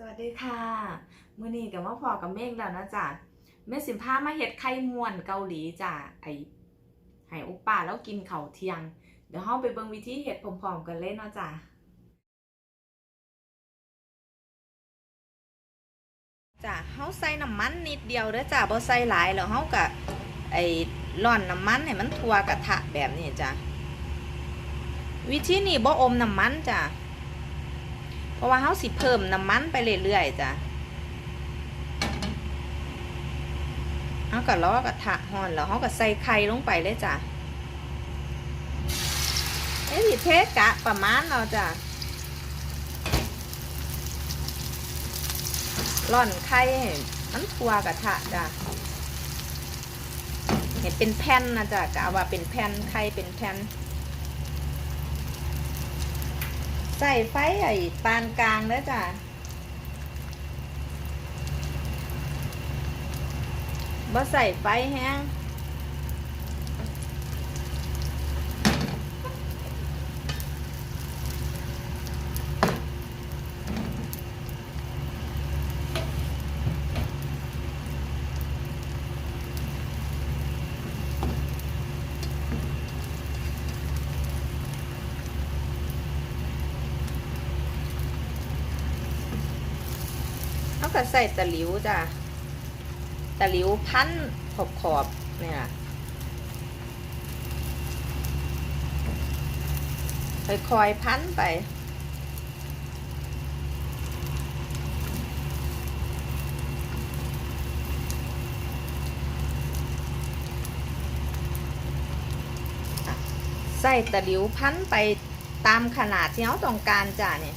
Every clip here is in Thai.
สวัสดีค่ะ มื้อนี้กับว่าพอกับเมฆแล้วนะจ๊ะเมฆสิพามาเฮ็ดไข่มวนเกาหลีจ้ะไอให้อุปป้าแล้วกินเข้าเทียง เดี๋ยวเฮาไปเบิ่งวิธีเฮ็ดพร้อมๆกันเลยเนาะจ้ะจ้ะเฮาใส่น้ำมันนิดเดียวเด้อจ้ะบ่ใส่หลายแล้วเฮาก็ไอ้ร่อนน้ำมันให้มันทั่วกระทะแบบนี้จ้ะวิธีนี้บ่อมน้ำมันจ้ะ เพราะว่าเขาสิเพิ่มน้ำมันไปเรื่อยๆจ้ะเขาก็ล้อกระทะห่อนแล้วเขาก็ใส่ไข่ลงไปเลยจ้ะเอ้สิเทกะประมาณเราจ้ะร่อนไข่มันทัวกระทะจ้ะเห็นเป็นแผ่นนะจ้ะกะว่าเป็นแผ่นไข่เป็นแผ่น ใส่ไฟไอ้ปานกลางแล้วจ้ะบ่ใส่ไฟแห้ง ก็ใส่ตะหลิวจ้ะตะหลิวพันขอบขอบเนี่ย ค่อยๆพันไปใส่ตะหลิวพันไปตามขนาดที่เขาต้องการจ้ะเนี่ย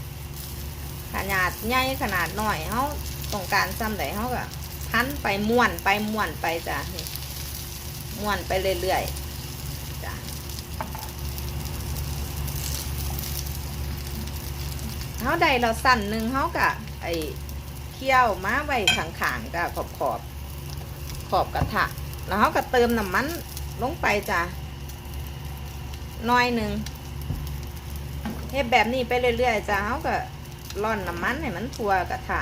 ขนาดใหญ่ขนาดน้อยเขา ต้องการซ้ำใดเขาก็พันไปม้วนไปม้วนไปจ้ะม้วนไปเรื่อยๆจ้ะเขาได้เราสั่นหนึ่งเขาก็ไอ้เคี่ยวมาไว้ขางๆจ้ะขอบขอบขอบกระทะแล้วเขาก็เติมน้ำมันลงไปจ้ะน้อยหนึ่งเฮ็ดแบบนี้ไปเรื่อยๆจ้ะเขาก็ร่อนน้ำมันให้มันทั่วกระทะ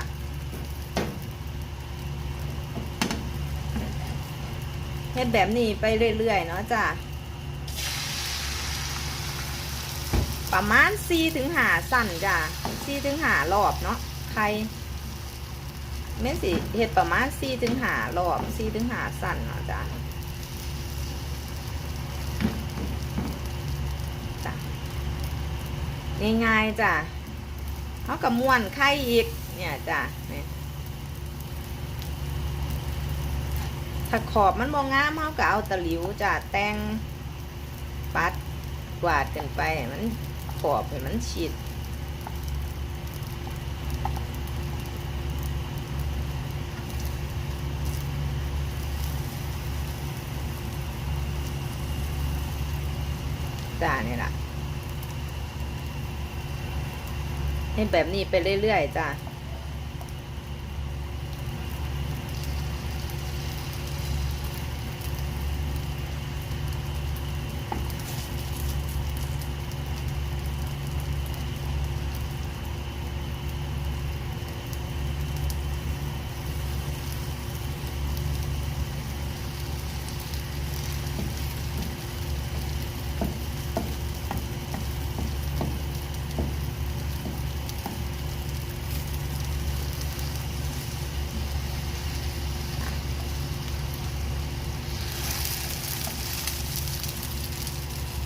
เฮ็ดแบบนี้ไปเรื่อยๆเนาะจ้ะประมาณ4ถึงหาสั่นจ้ะ4ถึงหารอบเนาะใครแม่นสิเฮ็ดประมาณ4ถึงหารอบ4ถึงหาสั่นเนาะจ้ะจ้ะง่ายๆจ้ะเขากับม้วนไข่อีกเนี่ยจ้ะเนี่ย ถ้าขอบมันมองงามเขาก็เอาตะหลิวจ้ะแต่งปัดกวาดกันไปมันขอบให้มันชิดจ้านี่แหละให้แบบนี้ไปเรื่อยๆจ้ะ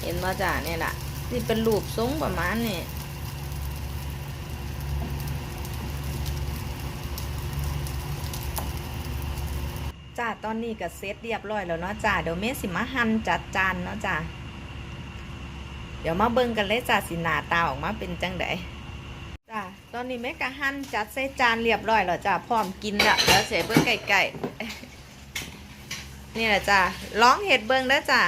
เห็นว่าจ้ะเนี่ยแหละที่เป็นรูปทรงประมาณนี้จ้าตอนนี้ก็เซตเรียบร้อยแล้วเนาะจ้าเดี๋ยวเมสิมาหั่นจัดจานเนาะจ้าเดี๋ยวมาเบิ่งกันเลยจ้าสินาตาออกมาเป็นจังไดจ้าตอนนี้แม่ก็หั่นจัดใส่จานเรียบร้อยแล้วจ้าพร้อมกินละแล้วเดี๋ยวเสียเบิ่งไก่ๆนี่แหละจ้าร้องเห็ดเบิ่งแล้วจ้า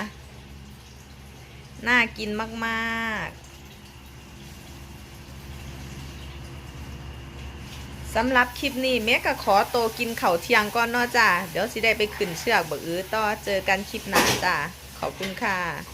น่ากินมากๆสำหรับคลิปนี้เมก็ขอโตกินเข่าเที่ยงก่อนเนาะจ้าเดี๋ยวสิได้ไปขึ้นเชือกบออื้อต่อเจอกันคลิปหน้าจ้าขอบคุณค่ะ